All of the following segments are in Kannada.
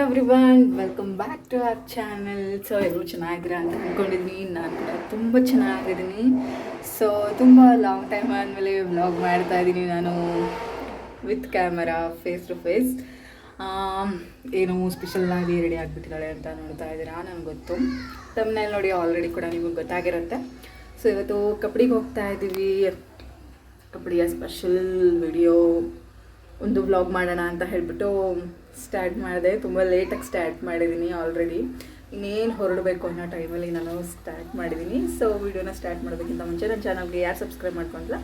Everyone welcome back to our channel so ಎಲ್ಲರೂ ಚೆನ್ನಾಗಿದ್ದೀರಾ ಅಂತ ಅಂದ್ಕೊಂಡಿದ್ವಿ ನಾನು ಕೂಡ ತುಂಬ ಚೆನ್ನಾಗಿದ್ದೀನಿ. ಸೊ ತುಂಬ ಲಾಂಗ್ ಟೈಮ್ ಆದಮೇಲೆ ವ್ಲಾಗ್ ಮಾಡ್ತಾ ಇದ್ದೀನಿ ನಾನು with camera face to face ಏನು ಸ್ಪೆಷಲ್ ಆಗಿ ರೆಡಿ ಆಗಿಬಿಟ್ಟಿದ್ದಾಳೆ ಅಂತ ನೋಡ್ತಾ ಇದ್ದೀರಾ ನನಗೆ ಗೊತ್ತು. ತಮ್ಮನೇಲಿ ನೋಡಿ ಆಲ್ರೆಡಿ ಕೂಡ ನಿಮಗೆ ಗೊತ್ತಾಗಿರುತ್ತೆ. ಸೊ ಇವತ್ತು ಕಬಡ್ಡಿಗೆ ಹೋಗ್ತಾ ಇದ್ದೀವಿ ಕಬಡ್ಡಿಯ ಸ್ಪೆಷಲ್ ವಿಡಿಯೋ ಒಂದು ವ್ಲಾಗ್ ಮಾಡೋಣ ಅಂತ ಹೇಳ್ಬಿಟ್ಟು ಸ್ಟಾರ್ಟ್ ಮಾಡಿದೆ. ತುಂಬ ಲೇಟಾಗಿ ಸ್ಟಾರ್ಟ್ ಮಾಡಿದ್ದೀನಿ ಆಲ್ರೆಡಿ ಇನ್ನೇನು ಹೊರಡಬೇಕು ಅನ್ನೋ ಟೈಮಲ್ಲಿ ನಾನು ಸ್ಟಾರ್ಟ್ ಮಾಡಿದ್ದೀನಿ ಸೊ ವಿಡಿಯೋನ ಸ್ಟಾರ್ಟ್ ಮಾಡೋದಕ್ಕಿಂತ ಮುಂಚೆ ನನ್ನ ಚಾನಲ್ಗೆ ಯಾರು ಸಬ್ಸ್ಕ್ರೈಬ್ ಮಾಡ್ಕೊಂಡಿಲ್ಲ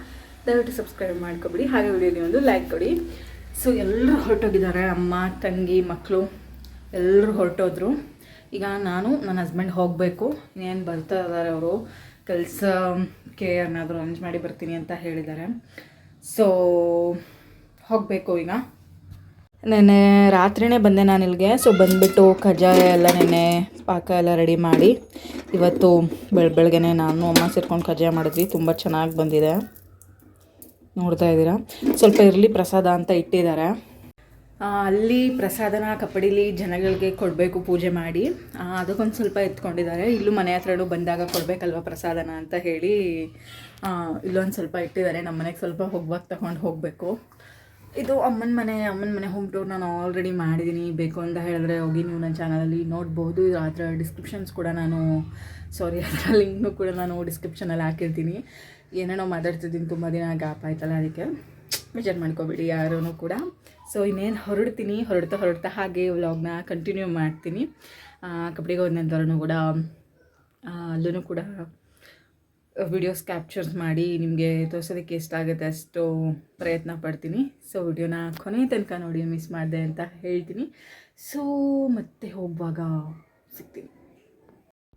ದಯವಿಟ್ಟು ಸಬ್ಸ್ಕ್ರೈಬ್ ಮಾಡ್ಕೊಬಿಡಿ. ಹಾಗೆ ವಿಡಿಯೋಗೆ ಒಂದು ಲೈಕ್ ಕೊಡಿ. ಸೊ ಎಲ್ಲರೂ ಹೊರಟೋಗಿದ್ದಾರೆ. ಅಮ್ಮ, ತಂಗಿ ಮಕ್ಕಳು ಎಲ್ಲರೂ ಹೊರಟೋದ್ರು. ಈಗ ನಾನು ನನ್ನ ಹಸ್ಬೆಂಡ್ ಹೋಗಬೇಕು. ಇನ್ನೇನು ಬರ್ತಾ ಇದ್ದಾರೆ ಅವರು? ಕೆಲಸಕ್ಕೆ ಏನಾದರೂ ಅರೇಂಜ್ ಮಾಡಿ ಬರ್ತೀನಿ ಅಂತ ಹೇಳಿದ್ದಾರೆ. ಸೊ ಹೋಗಬೇಕು ಈಗ. ನೆನ್ನೆ ರಾತ್ರಿನೇ ಬಂದೆ ನಾನು ಇಲ್ಲಿಗೆ. ಸೊ ಬಂದುಬಿಟ್ಟು ಕಜ್ಜಾಯ ಎಲ್ಲ ನೆನ್ನೆ ಪಾಕ ಎಲ್ಲ ರೆಡಿ ಮಾಡಿ. ಇವತ್ತು ಬೆಳ, ಬೆಳಗ್ಗೆನೆ ನಾನು ಅಮ್ಮ ಸೇರ್ಕೊಂಡು ಕಜ್ಜಾಯ ಮಾಡಿದ್ವಿ. ತುಂಬ ಚೆನ್ನಾಗಿ ಬಂದಿದೆ. ನೋಡ್ತಾ ಇದ್ದೀರಾ? ಸ್ವಲ್ಪ ಇರಲಿ ಪ್ರಸಾದ ಅಂತ ಇಟ್ಟಿದ್ದಾರೆ. ಅಲ್ಲಿ ಪ್ರಸಾದನ ಕಪಡಿಲಿ ಜನಗಳಿಗೆ ಕೊಡಬೇಕು ಪೂಜೆ ಮಾಡಿ. ಅದಕ್ಕೊಂದು ಸ್ವಲ್ಪ ಎತ್ಕೊಂಡಿದ್ದಾರೆ. ಇಲ್ಲೂ ಮನೆ ಹತ್ರನೂ ಬಂದಾಗ ಕೊಡಬೇಕಲ್ವ ಪ್ರಸಾದನ ಅಂತ ಹೇಳಿ ಇಲ್ಲೊಂದು ಸ್ವಲ್ಪ ಇಟ್ಟಿದ್ದಾರೆ. ನಮ್ಮ ಮನೆಗೆ ಸ್ವಲ್ಪ ಹೋಗ್ವಾಗ ತಗೊಂಡು ಹೋಗಬೇಕು. ಇದು ಅಮ್ಮನ ಮನೆ ಅಮ್ಮನ ಮನೆ ಹೋಮ್ ಟೂರ್ ನಾನು ಆಲ್ರೆಡಿ ಮಾಡಿದ್ದೀನಿ ಬೇಕು ಅಂತ ಹೇಳಿದ್ರೆ ಹೋಗಿ ನೀವು ನನ್ನ ಚಾನಲಲ್ಲಿ ನೋಡ್ಬೋದು. ಅದರ ಡಿಸ್ಕ್ರಿಪ್ಷನ್ಸ್ ಕೂಡ ನಾನು ಸಾರಿ ಅದರ ಲಿಂಕ್ನು ಕೂಡ ನಾನು ಡಿಸ್ಕ್ರಿಪ್ಷನಲ್ಲಿ ಹಾಕಿರ್ತೀನಿ. ಏನೇನೋ ಮಾತಾಡ್ತಿದ್ದೀನಿ, ತುಂಬ ದಿನ ಗ್ಯಾಪ್ ಆಯ್ತಲ್ಲ ಅದಕ್ಕೆ ಮೆಜರ್ ಮಾಡ್ಕೋಬೇಡಿ ಯಾರೂ ಕೂಡ. ಸೊ ಇನ್ನೇನು ಹೊರಡ್ತೀನಿ, ಹೊರಡ್ತಾ ಹೊರಡ್ತಾ ಹಾಗೆ ವ್ಲಾಗ್ನ ಕಂಟಿನ್ಯೂ ಮಾಡ್ತೀನಿ. ಕಬಡ್ಡಿಗೆ ಹೋದ ನಂತರನೂ ಕೂಡ ಅಲ್ಲೂ ಕೂಡ ವಿಡಿಯೋಸ್ ಕ್ಯಾಪ್ಚರ್ಸ್ ಮಾಡಿ ನಿಮಗೆ ತೋರಿಸೋದಕ್ಕೆ ಎಷ್ಟಾಗುತ್ತೆ ಅಷ್ಟು ಪ್ರಯತ್ನ ಪಡ್ತೀನಿ. ಸೊ ವಿಡಿಯೋನ ಕೊನೆ ತನಕ ನೋಡಿ ಮಿಸ್ ಮಾಡಿದೆ ಅಂತ ಹೇಳ್ತೀನಿ. ಸೊ ಮತ್ತೆ ಹೋಗುವಾಗ ಸಿಗ್ತೀನಿ.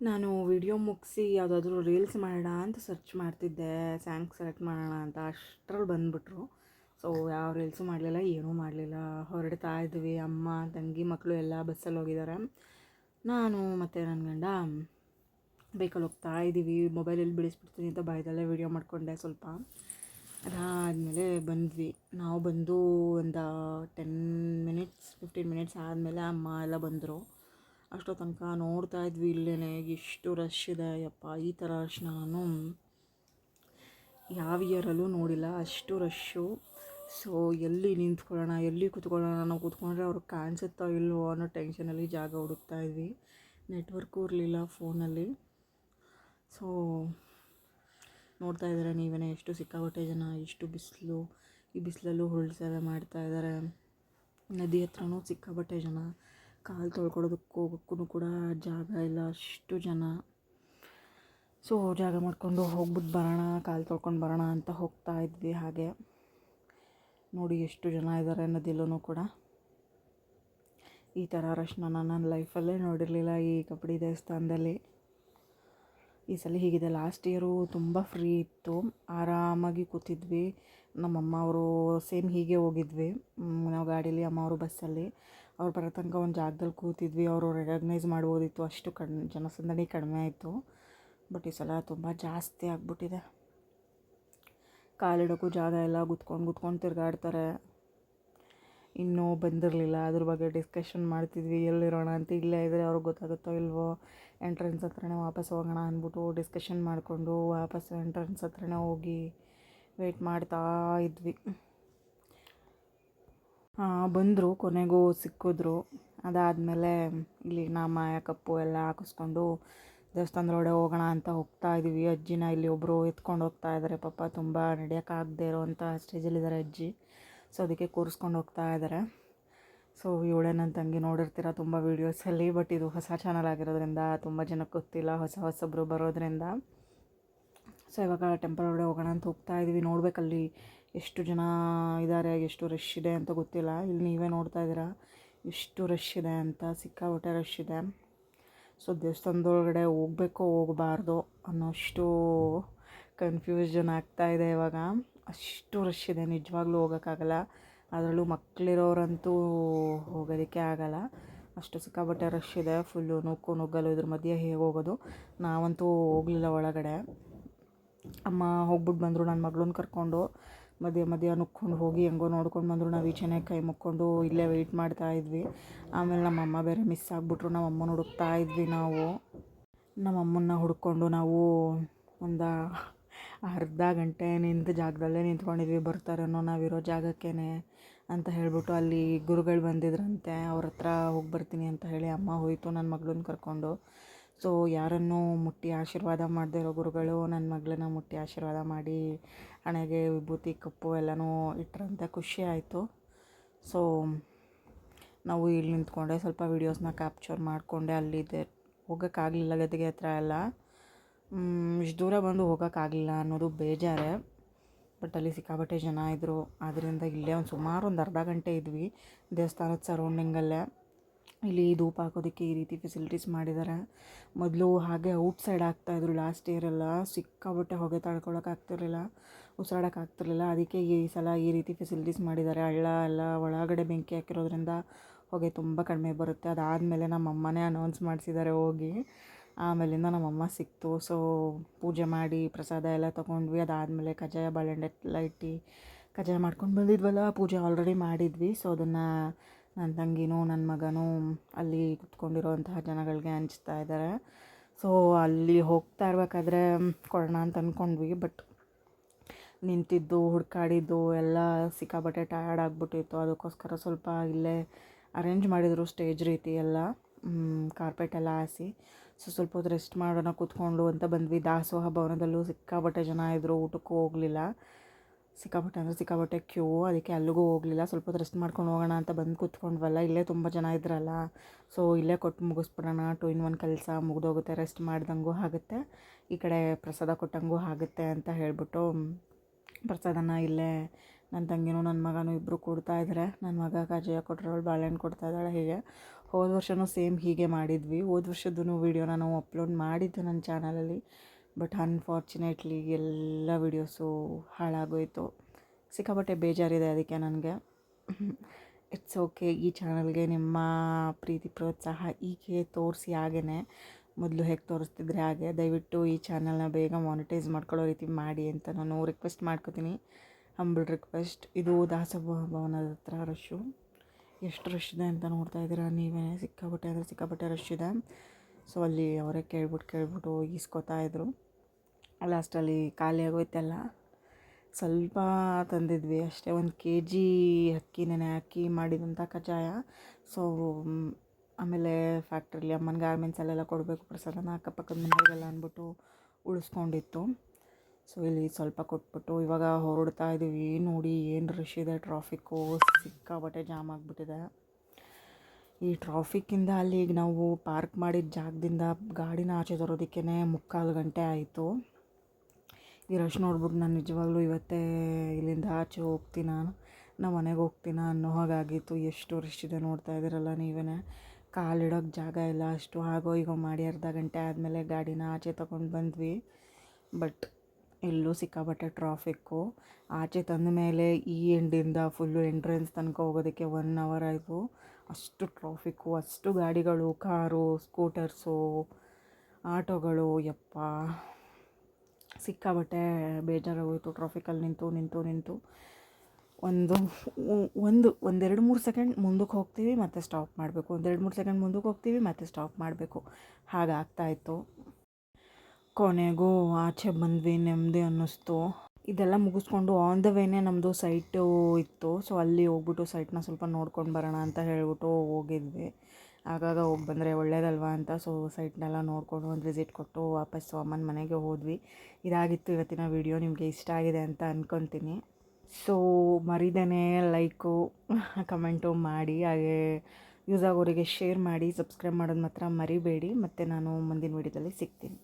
ನಾನು ವಿಡಿಯೋ ಮುಗಿಸಿ ಯಾವುದಾದ್ರೂ ರೀಲ್ಸ್ ಮಾಡೋಣ ಅಂತ ಸರ್ಚ್ ಮಾಡ್ತಿದ್ದೆ. ಸ್ಯಾಂಗ್ ಸೆಲೆಕ್ಟ್ ಮಾಡೋಣ ಅಂತ ಅಷ್ಟರಲ್ಲಿ ಬಂದುಬಿಟ್ರು. ಸೊ ಯಾವ ರೀಲ್ಸು ಮಾಡಲಿಲ್ಲ, ಏನೂ ಮಾಡಲಿಲ್ಲ. ಹೊರಡ್ತಾ ಇದ್ವಿ. ಅಮ್ಮ, ತಂಗಿ ಮಕ್ಕಳು ಎಲ್ಲ ಬಸ್ಸಲ್ಲಿ ಹೋಗಿದ್ದಾರೆ ನಾನು ಮತ್ತು ನನ್ನ ಗಂಡ ಬೈಕಲ್ಲಿ ಹೋಗ್ತಾ ಇದ್ದೀವಿ ಮೊಬೈಲಲ್ಲಿ ಬಿಡಿಸ್ಬಿಡ್ತೀನಿ ಅಂತ ಬಾಯ್ದಲ್ಲೇ ವೀಡಿಯೋ ಮಾಡಿಕೊಂಡೆ ಸ್ವಲ್ಪ. ಅದಾದಮೇಲೆ ಬಂದ್ವಿ. ನಾವು ಬಂದು ಒಂದು ಟೆನ್ ಮಿನಿಟ್ಸ್ ಫಿಫ್ಟೀನ್ ಮಿನಿಟ್ಸ್ ಆದಮೇಲೆ ಅಮ್ಮ ಎಲ್ಲ ಬಂದರು. ಅಷ್ಟೋ ತನಕ ನೋಡ್ತಾ ಇದ್ವಿ ಇಲ್ಲೇ ಎಷ್ಟು ರಶ್ ಇದೆ, ಯಪ್ಪ, ಈ ಥರ ರಶ್ ನಾನು ಯಾವ ಇಯರಲ್ಲೂ ನೋಡಿಲ್ಲ, ಅಷ್ಟು ರಶ್ಶು ಸೊ ಎಲ್ಲಿ ನಿಂತ್ಕೊಳ್ಳೋಣ, ಎಲ್ಲಿ ಕೂತ್ಕೊಳ್ಳೋಣ ನಾವು ಕೂತ್ಕೊಂಡ್ರೆ ಅವ್ರಿಗೆ ಕಾಣಿಸುತ್ತೋ ಇಲ್ವೋ ಅನ್ನೋ ಟೆನ್ಷನಲ್ಲಿ ಜಾಗ ಹುಡುಕ್ತಾ ಇದ್ವಿ. ನೆಟ್ವರ್ಕು ಇರಲಿಲ್ಲ ಫೋನಲ್ಲಿ ಸೊ ನೋಡ್ತಾ ಇದ್ದಾರೆ ನೀವೇ ಎಷ್ಟು ಸಿಕ್ಕಾಪಟ್ಟೆ ಜನ, ಎಷ್ಟು ಬಿಸಿಲು, ಈ ಬಿಸಿಲಲ್ಲೂ ಹುರುಳು ಮಾಡ್ತಾ ಇದ್ದಾರೆ. ನದಿ ಹತ್ರನೂ ಸಿಕ್ಕಾಪಟ್ಟೆ ಜನ, ಕಾಲು ತೊಳ್ಕೊಳ್ಳೋದಕ್ಕೆ ಹೋಗೋಕ್ಕೂ ಕೂಡ ಜಾಗ ಇಲ್ಲ, ಅಷ್ಟು ಜನ. ಸೊ ಜಾಗ ಮಾಡಿಕೊಂಡು ಹೋಗ್ಬಿಟ್ಟು ಬರೋಣ, ಕಾಲು ತೊಳ್ಕೊಂಡು ಬರೋಣ ಅಂತ ಹೋಗ್ತಾ ಇದ್ವಿ ಹಾಗೆ. ನೋಡಿ ಎಷ್ಟು ಜನ ಇದ್ದಾರೆ ನದಿಲೂ ಕೂಡ. ಈ ಥರ ರಶ್ನ ನಾನು ನನ್ನ ಲೈಫಲ್ಲೇ ನೋಡಿರಲಿಲ್ಲ ಈ ಕಬಡ್ಡಿ ದೇವಸ್ಥಾನದಲ್ಲಿ. ಈ ಸಲ ಹೀಗಿದೆ. ಲಾಸ್ಟ್ ಇಯರು ತುಂಬ ಫ್ರೀ ಇತ್ತು. ಆರಾಮಾಗಿ ಕೂತಿದ್ವಿ. ನಮ್ಮಮ್ಮ ಅವರು ಸೇಮ್ ಹೀಗೆ ಹೋಗಿದ್ವಿ. ನಾವು ಗಾಡೀಲಿ, ಅಮ್ಮ ಅವರು ಬಸ್ಸಲ್ಲಿ ಅವ್ರು ಬರೋ ತನಕ ಒಂದು ಜಾಗದಲ್ಲಿ ಕೂತಿದ್ವಿ. ಅವರು ರೆಕಗ್ನೈಸ್ ಮಾಡ್ಬೋದಿತ್ತು. ಅಷ್ಟು ಕಣ್, ಜನಸಂದಣಿ ಕಡಿಮೆ ಆಯಿತು. ಬಟ್ ಈ ಸಲ ತುಂಬ ಜಾಸ್ತಿ ಆಗಿಬಿಟ್ಟಿದೆ. ಕಾಲಿಡೋಕ್ಕೂ ಜಾಗ ಇಲ್ಲ. ಗುತ್ಕೊಂಡು ಗುತ್ಕೊಂಡು ತಿರುಗಾಡ್ತಾರೆ. ಇನ್ನೂ ಬಂದಿರಲಿಲ್ಲ. ಅದ್ರ ಬಗ್ಗೆ ಡಿಸ್ಕಷನ್ ಮಾಡ್ತಿದ್ವಿ. ಎಲ್ಲಿರೋಣ ಅಂತ ಇಲ್ಲೇ ಇದ್ದರೆ ಅವ್ರಿಗೆ ಗೊತ್ತಾಗುತ್ತೋ ಇಲ್ವೋ ಎಂಟ್ರೆನ್ಸ್ ಹತ್ರನೇ ವಾಪಸ್ ಹೋಗೋಣ ಅಂದ್ಬಿಟ್ಟು ಡಿಸ್ಕಷನ್ ಮಾಡಿಕೊಂಡು ವಾಪಸ್ ಎಂಟ್ರೆನ್ಸ್ ಹತ್ರನೇ ಹೋಗಿ ವೆಯ್ಟ್ ಮಾಡ್ತಾ ಇದ್ವಿ. ಬಂದರು, ಕೊನೆಗೂ ಸಿಕ್ಕಿದ್ರು. ಅದಾದಮೇಲೆ ಇಲ್ಲಿ ನಾಮ ಕಪ್ಪು ಎಲ್ಲ ಹಾಕಿಸ್ಕೊಂಡು ದೇವಸ್ಥಾನದೊಳಗಡೆ ಹೋಗೋಣ ಅಂತ ಹೋಗ್ತಾ ಇದ್ದೀವಿ ಅಜ್ಜಿನ ಇಲ್ಲಿ ಒಬ್ಬರು ಎತ್ಕೊಂಡು ಹೋಗ್ತಾ ಇದ್ದಾರೆ ಪಾಪ ತುಂಬ ನಡೆಯೋಕ್ಕಾಗದೇ ಇರೋವಂಥ ಸ್ಟೇಜಲ್ಲಿದ್ದಾರೆ ಅಜ್ಜಿ. ಸೊ ಅದಕ್ಕೆ ಕೂರಿಸ್ಕೊಂಡು ಹೋಗ್ತಾ ಇದ್ದಾರೆ. ಸೊ ಇವಳೆ ನನ್ನ ತಂಗಿ ನೋಡಿರ್ತೀರ ತುಂಬ ವೀಡಿಯೋಸಲ್ಲಿ ಬಟ್ ಇದು ಹೊಸ ಚಾನಲ್ ಆಗಿರೋದ್ರಿಂದ ತುಂಬ ಜನಕ್ಕೆ ಗೊತ್ತಿಲ್ಲ, ಹೊಸ ಹೊಸಬ್ರು ಬರೋದ್ರಿಂದ. ಸೊ ಇವಾಗ ಟೆಂಪಲ್ ಒಳಗಡೆ ಹೋಗೋಣ ಅಂತ ಹೋಗ್ತಾ ಇದ್ದೀವಿ ನೋಡಬೇಕಲ್ಲಿ ಎಷ್ಟು ಜನ ಇದ್ದಾರೆ ಎಷ್ಟು ರಶ್ ಇದೆ ಅಂತ ಗೊತ್ತಿಲ್ಲ. ಇಲ್ಲಿ ನೀವೇ ನೋಡ್ತಾ ಇದ್ದೀರಾ, ಎಷ್ಟು ರಶ್ ಇದೆ ಅಂತ, ಸಿಕ್ಕಾಪಟ್ಟೆ ರಶ್ ಇದೆ. ಸೊ ದೇವಸ್ಥಾನದೊಳಗಡೆ ಹೋಗ್ಬೇಕೋ ಹೋಗಬಾರ್ದು ಅನ್ನೋಷ್ಟು ಕನ್ಫ್ಯೂಷನ್ ಇದೆ ಇವಾಗ. ಅಷ್ಟು ರಶ್ ಇದೆ, ನಿಜವಾಗ್ಲೂ ಹೋಗೋಕ್ಕಾಗಲ್ಲ. ಅದರಲ್ಲೂ ಮಕ್ಕಳಿರೋರಂತೂ ಹೋಗೋದಕ್ಕೆ ಆಗಲ್ಲ. ಅಷ್ಟು ಸಿಕ್ಕಾಪಟ್ಟೆ ರಶ್ ಇದೆ ಫುಲ್ಲು ನೂಕು ನುಗ್ಗಲು ಇದ್ರ ಮಧ್ಯೆ ಹೇಗೆ ಹೋಗೋದು. ನಾವಂತೂ ಹೋಗಲಿಲ್ಲ ಒಳಗಡೆ. ಅಮ್ಮ ಹೋಗ್ಬಿಟ್ಟು ಬಂದರು ನನ್ನ ಮಗಳನ್ನ ಕರ್ಕೊಂಡು. ಮಧ್ಯ ಮಧ್ಯ ನುಕ್ಕೊಂಡು ಹೋಗಿ ಹೆಂಗೋ ನೋಡ್ಕೊಂಡು ಬಂದರು. ನಾವು ಈಚೆನೆ ಕೈ ಮುಕ್ಕೊಂಡು ಇಲ್ಲೇ ವೆಯ್ಟ್ ಮಾಡ್ತಾ ಇದ್ವಿ. ಆಮೇಲೆ ನಮ್ಮ ಅಮ್ಮ ಬೇರೆ ಮಿಸ್ ಆಗಿಬಿಟ್ರು. ನಮ್ಮ ಅಮ್ಮನ ಹುಡುಕ್ತಾ ಇದ್ವಿ ನಾವು. ನಮ್ಮ ಅಮ್ಮನ್ನ ಹುಡ್ಕೊಂಡು ನಾವು ಒಂದು ಅರ್ಧ ಗಂಟೆ ನಿಂತ ಜಾಗದಲ್ಲೇ ನಿಂತ್ಕೊಂಡಿದ್ವಿ, ಬರ್ತಾರೇನೋ ನಾವಿರೋ ಜಾಗಕ್ಕೇ ಅಂತ ಹೇಳಿಬಿಟ್ಟು ಅಲ್ಲಿ ಗುರುಗಳು ಬಂದಿದ್ರಂತೆ, ಅವ್ರ ಹತ್ರ ಹೋಗಿ ಬರ್ತೀನಿ ಅಂತ ಹೇಳಿ ಅಮ್ಮ ಹೋಯಿತು ನನ್ನ ಮಗಳನ್ನ ಕರ್ಕೊಂಡು. ಸೊ ಯಾರನ್ನೂ ಮುಟ್ಟಿ ಆಶೀರ್ವಾದ ಮಾಡದೇ ಇರೋ ಗುರುಗಳು ನನ್ನ ಮಗಳನ್ನ ಮುಟ್ಟಿ ಆಶೀರ್ವಾದ ಮಾಡಿ ಹಣೆಗೆ ವಿಭೂತಿ, ಕಪ್ಪು ಎಲ್ಲನೂ ಇಟ್ಟರಂತೆ ಖುಷಿ ಆಯಿತು. ಸೊ ನಾವು ಇಲ್ಲಿ ನಿಂತ್ಕೊಂಡೆ, ಸ್ವಲ್ಪ ವೀಡಿಯೋಸ್ನ ಕ್ಯಾಪ್ಚರ್ ಮಾಡಿಕೊಂಡೆ ಅಲ್ಲಿದೆ ಹೋಗೋಕ್ಕಾಗಲಿಲ್ಲ ಗದ್ದೆಗೆ ಹತ್ರ ಎಲ್ಲ. ಇಷ್ಟು ದೂರ ಬಂದು ಹೋಗೋಕ್ಕಾಗಲಿಲ್ಲ ಅನ್ನೋದು ಬೇಜಾರೆ. ಬಟ್ ಅಲ್ಲಿ ಸಿಕ್ಕಾಪಟ್ಟೆ ಜನ ಇದ್ದರು ಆದ್ದರಿಂದ ಇಲ್ಲೇ ಒಂದು ಸುಮಾರು ಒಂದು ಅರ್ಧ ಗಂಟೆ ಇದ್ವಿ ದೇವಸ್ಥಾನದ ಸರೌಂಡಿಂಗಲ್ಲೇ ಇಲ್ಲಿ ಧೂಪ ಹಾಕೋದಕ್ಕೆ ಈ ರೀತಿ ಫೆಸಿಲಿಟೀಸ್ ಮಾಡಿದ್ದಾರೆ ಮೊದಲು ಹಾಗೆ ಔಟ್ ಸೈಡ್ ಆಗ್ತಾಯಿದ್ರು ಲಾಸ್ಟ್ ಇಯರೆಲ್ಲ ಸಿಕ್ಕಾಪಟ್ಟೆ ಹೊಗೆ ತಡ್ಕೊಳಕ್ಕೆ ಆಗ್ತಿರಲಿಲ್ಲ ಅದಕ್ಕೆ ಈ ಸಲ ಈ ರೀತಿ ಫೆಸಿಲಿಟೀಸ್ ಮಾಡಿದ್ದಾರೆ ಹಳ್ಳ ಎಲ್ಲ ಒಳಗಡೆ ಬೆಂಕಿ ಹಾಕಿರೋದ್ರಿಂದ ಹೊಗೆ ತುಂಬ ಕಡಿಮೆ ಬರುತ್ತೆ. ಅದಾದಮೇಲೆ ನಮ್ಮ ಅಮ್ಮನೇ ಅನೌನ್ಸ್ ಮಾಡಿಸಿದ್ದಾರೆ ಹೋಗಿ. ಆಮೇಲಿಂದ ನಮ್ಮಮ್ಮ ಸಿಕ್ತು. ಸೊ ಪೂಜೆ ಮಾಡಿ ಪ್ರಸಾದ ಎಲ್ಲ ತೊಗೊಂಡ್ವಿ. ಅದಾದಮೇಲೆ ಕಜ್ಜಾಯ, ಬಾಳೆಹಣ್ಣು ಎಲ್ಲ ಇಟ್ಟು ಕಜ್ಜಾಯ ಮಾಡ್ಕೊಂಡು ಬಂದಿದ್ವಲ್ಲ, ಪೂಜೆ ಆಲ್ರೆಡಿ ಮಾಡಿದ್ವಿ. ಸೊ ಅದನ್ನು ನನ್ನ ತಂಗಿನೂ ನನ್ನ ಮಗನೂ ಅಲ್ಲಿ ಕುತ್ಕೊಂಡಿರೋಂತಹ ಜನಗಳಿಗೆ ಹಂಚ್ತಾ ಇದ್ದಾರೆ ಸೊ ಅಲ್ಲಿ ಹೋಗ್ತಾ ಇರಬೇಕಾದ್ರೆ ಕೊಡೋಣ ಅಂತ ಅಂದ್ಕೊಂಡ್ವಿ ಬಟ್ ನಿಂತಿದ್ದು, ಹುಡ್ಕಾಡಿದ್ದು ಎಲ್ಲ ಸಿಕ್ಕಾಪಟ್ಟೆ ಟಯರ್ಡ್ ಆಗಿಬಿಟ್ಟಿತ್ತು. ಅದಕ್ಕೋಸ್ಕರ ಸ್ವಲ್ಪ ಇಲ್ಲೇ ಅರೇಂಜ್ ಮಾಡಿದರು ಸ್ಟೇಜ್ ರೀತಿ ಎಲ್ಲ. ಕಾರ್ಪೆಟ್ ಎಲ್ಲ ಹಾಸಿ. ಸೊ ಸ್ವಲ್ಪ ಹೊತ್ತು ರೆಸ್ಟ್ ಮಾಡೋಣ ಕೂತ್ಕೊಂಡು ಅಂತ ಬಂದ್ವಿ. ದಾಸೋಹ ಭವನದಲ್ಲೂ ಸಿಕ್ಕಾಪಟ್ಟೆ ಜನ ಇದ್ದರು ಊಟಕ್ಕೂ ಹೋಗಲಿಲ್ಲ. ಸಿಕ್ಕಾಪಟ್ಟೆ ಅಂದರೆ ಸಿಕ್ಕಾಪಟ್ಟೆ ಕ್ಯೂ ಅದಕ್ಕೆ ಅಲ್ಲಿಗೂ ಹೋಗಲಿಲ್ಲ. ಸ್ವಲ್ಪ ಹೊತ್ತು ರೆಸ್ಟ್ ಮಾಡ್ಕೊಂಡು ಹೋಗೋಣ ಅಂತ ಬಂದು ಕೂತ್ಕೊಂಡ್ವಲ್ಲ. ಇಲ್ಲೇ ತುಂಬ ಜನ ಇದ್ರಲ್ಲ. ಸೊ ಇಲ್ಲೇ ಕೊಟ್ಟು ಮುಗಿಸ್ಬಿಡೋಣ. ಟು ಇನ್ ಒನ್ ಕೆಲಸ ಮುಗಿದೋಗುತ್ತೆ. ರೆಸ್ಟ್ ಮಾಡ್ದಂಗೂ ಆಗುತ್ತೆ. ಈ ಕಡೆ ಪ್ರಸಾದ ಕೊಟ್ಟಂಗೂ ಆಗುತ್ತೆ ಅಂತ ಹೇಳಿಬಿಟ್ಟು, ಪ್ರಸಾದನ ಇಲ್ಲೇ ನನ್ನ ತಂಗಿನೂ ನನ್ನ ಮಗನೂ ಇಬ್ಬರು ಕೊಡ್ತಾ ಇದ್ದಾರೆ ನನ್ನ ಮಗ ಕಜ್ಜಾಯ ಕೊಟ್ಟರೆ ಬಾಳೆಹಣ್ಣು ಕೊಡ್ತಾ ಇದ್ದಾಳೆ ಹೀಗೆ. ಹೋದ ವರ್ಷವೂ ಸೇಮ್ ಹೀಗೆ ಮಾಡಿದ್ವಿ. ಹೋದ ವರ್ಷದ್ದು ವೀಡಿಯೋ ನಾನು ಅಪ್ಲೋಡ್ ಮಾಡಿದ್ದೆ ನನ್ನ ಚಾನಲಲ್ಲಿ. ಬಟ್ ಅನ್ಫಾರ್ಚುನೇಟ್ಲಿ ಎಲ್ಲ ವೀಡಿಯೋಸು ಹಾಳಾಗೋಯಿತು. ಸಿಕ್ಕಾಪಟ್ಟೆ ಬೇಜಾರಿದೆ ಅದಕ್ಕೆ ನನಗೆ. ಇಟ್ಸ್ ಓಕೆ ಈ ಚಾನಲ್ಗೆ ನಿಮ್ಮ ಪ್ರೀತಿ, ಪ್ರೋತ್ಸಾಹ ಹೀಗೆ ತೋರಿಸಿ ಹಾಗೇ ಮೊದಲು ಹೇಗೆ ತೋರಿಸ್ತಿದ್ರೆ ಹಾಗೆ. ದಯವಿಟ್ಟು ಈ ಚಾನಲ್ನ ಬೇಗ ಮಾನಿಟೈಸ್ ಮಾಡ್ಕೊಳ್ಳೋ ರೀತಿ ಮಾಡಿ ಅಂತ ನಾನು ರಿಕ್ವೆಸ್ಟ್ ಮಾಡ್ಕೋತೀನಿ. ಹಂಬಲ್ ರಿಕ್ವೆಸ್ಟ್ ಇದು ದಾಸಭವನದ ಹತ್ರ ರಶ್ಶು. ಎಷ್ಟು ರಶ್ ಇದೆ ಅಂತ ನೋಡ್ತಾ ಇದ್ದೀರಾ? ನೀವೇ ಸಿಕ್ಕಾಪಟ್ಟೆ ಅಂದರೆ ಸಿಕ್ಕಾಪಟ್ಟೆ ರಶ್ ಇದೆ. ಸೊ ಅಲ್ಲಿ ಅವರೇ ಕೇಳ್ಬಿಟ್ಟು ಕೇಳ್ಬಿಟ್ಟು ಈಸ್ಕೊತಾ ಇದ್ರು. ಲಾಸ್ಟಲ್ಲಿ ಖಾಲಿ ಆಗೋಯ್ತಲ್ಲ. ಸ್ವಲ್ಪ ತಂದಿದ್ವಿ ಅಷ್ಟೇ. ಒಂದು ಕೆ ಜಿ ಅಕ್ಕಿ ನೆನೆ ಹಾಕಿ ಮಾಡಿದಂಥ ಕಜ್ಜಾಯ. ಸೊ ಆಮೇಲೆ ಫ್ಯಾಕ್ಟ್ರಿಲಿ ಅಮ್ಮನ ಗಾರ್ಮೆಂಟ್ಸಲ್ಲೆಲ್ಲ ಕೊಡಬೇಕು ಪ್ರಸಾದನ ಅಕ್ಕಪಕ್ಕದ ಮನೆಗೆಲ್ಲ ಅಂದ್ಬಿಟ್ಟು ಉಳಿಸ್ಕೊಂಡಿತ್ತು. ಸೊ ಇಲ್ಲಿ ಸ್ವಲ್ಪ ಕೊಟ್ಬಿಟ್ಟು ಇವಾಗ ಹೊರಡ್ತಾ ಇದ್ದೀವಿ ನೋಡಿ ಏನು ರಶ್ ಇದೆ. ಟ್ರಾಫಿಕ್ಕು ಸಿಕ್ಕಾಪಟ್ಟೆ ಜಾಮ್ ಆಗಿಬಿಟ್ಟಿದೆ. ಈ ಟ್ರಾಫಿಕ್ಕಿಂದ ಅಲ್ಲಿ ಈಗ ನಾವು ಪಾರ್ಕ್ ಮಾಡಿದ ಜಾಗದಿಂದ ಗಾಡಿನ ಆಚೆ ತರೋದಕ್ಕೇ ಮುಕ್ಕಾಲು ಗಂಟೆ ಆಯಿತು. ಈ ರಶ್ ನೋಡ್ಬಿಟ್ಟು ನಾನು ನಿಜವಾಗ್ಲೂ ಇವತ್ತೇ ಇಲ್ಲಿಂದ ಆಚೆ ಹೋಗ್ತೀನ? ನಾವು ಮನೆಗೆ ಹೋಗ್ತೀನ ಅನ್ನೋ ಹಾಗಾಗಿತ್ತು ಎಷ್ಟು ರಶ್ ಇದೆ ನೋಡ್ತಾ ಇದ್ದೀರಲ್ಲ ನೀವೇ ಕಾಲಿಡೋಕ್ಕೆ ಜಾಗ ಇಲ್ಲ. ಅಷ್ಟು ಹಾಗೋ ಈಗ ಮಾಡಿ ಅರ್ಧ ಗಂಟೆ ಆದಮೇಲೆ ಗಾಡಿನ ಆಚೆ ತೊಗೊಂಡು ಬಂದ್ವಿ. ಬಟ್ ಎಲ್ಲೂ ಸಿಕ್ಕಾಪಟ್ಟೆ ಟ್ರಾಫಿಕ್ಕು ಆಚೆ ತಂದ ಮೇಲೆ ಈ ಎಂಡಿಂದ ಫುಲ್ಲು ಎಂಟ್ರೆನ್ಸ್ ತನಕ ಹೋಗೋದಕ್ಕೆ ಒನ್ ಅವರ್ ಆಯಿತು. ಅಷ್ಟು ಟ್ರಾಫಿಕ್ಕು ಅಷ್ಟು ಗಾಡಿಗಳು, ಕಾರು ಸ್ಕೂಟರ್ಸು ಆಟೋಗಳು, ಯಪ್ಪ. ಸಿಕ್ಕಾಬಟ್ಟೆ ಬೇಜಾರಾಗೋಯಿತು ಟ್ರಾಫಿಕಲ್ಲಿ ನಿಂತು ನಿಂತು ನಿಂತು. ಒಂದು ಒಂದು, ಒಂದೆರಡು ಮೂರು ಸೆಕೆಂಡ್ ಮುಂದಕ್ಕೆ ಹೋಗ್ತೀವಿ, ಮತ್ತು ಸ್ಟಾಪ್ ಮಾಡಬೇಕು. ಒಂದೆರಡು ಮೂರು ಸೆಕೆಂಡ್ ಮುಂದಕ್ಕೆ ಹೋಗ್ತೀವಿ, ಮತ್ತು ಸ್ಟಾಪ್ ಮಾಡಬೇಕು. ಹಾಗಾಗ್ತಾಯಿತ್ತು ಕೊನೆಗೂ ಆಚೆ ಬಂದ್ವಿ, ನೆಮ್ಮದಿ ಅನ್ನಿಸ್ತು. ಇದೆಲ್ಲ ಮುಗಿಸ್ಕೊಂಡು ಆನ್ ದ ವೇನೆ ನಮ್ಮದು ಸೈಟು ಇತ್ತು. ಸೊ ಅಲ್ಲಿ ಹೋಗ್ಬಿಟ್ಟು ಸೈಟ್ನ ಸ್ವಲ್ಪ ನೋಡ್ಕೊಂಡು ಬರೋಣ ಅಂತ ಹೇಳ್ಬಿಟ್ಟು ಹೋಗಿದ್ವಿ. ಆಗಾಗ ಹೋಗಿ ಬಂದರೆ ಒಳ್ಳೇದಲ್ವಾ ಅಂತ ಸೊ ಸೈಟ್ನೆಲ್ಲ ನೋಡಿಕೊಂಡು ಒಂದು ವಿಸಿಟ್ ಕೊಟ್ಟು ವಾಪಸ್ಸು ಅಮ್ಮನ ಮನೆಗೆ ಹೋದ್ವಿ. ಇದಾಗಿತ್ತು ಇವತ್ತಿನ ವಿಡಿಯೋ ನಿಮಗೆ ಇಷ್ಟ ಆಗಿದೆ ಅಂತ ಅಂದ್ಕೊತೀನಿ ಸೊ ಮರಿದೇನೆ ಲೈಕು ಕಮೆಂಟು ಮಾಡಿ, ಹಾಗೆ ಯೂಸ್ ಆಗೋರಿಗೆ ಶೇರ್ ಮಾಡಿ ಸಬ್ಸ್ಕ್ರೈಬ್ ಮಾಡೋದು ಮಾತ್ರ ಮರಿಬೇಡಿ. ಮತ್ತು ನಾನು ಮುಂದಿನ ವಿಡಿಯೋದಲ್ಲಿ ಸಿಗ್ತೀನಿ.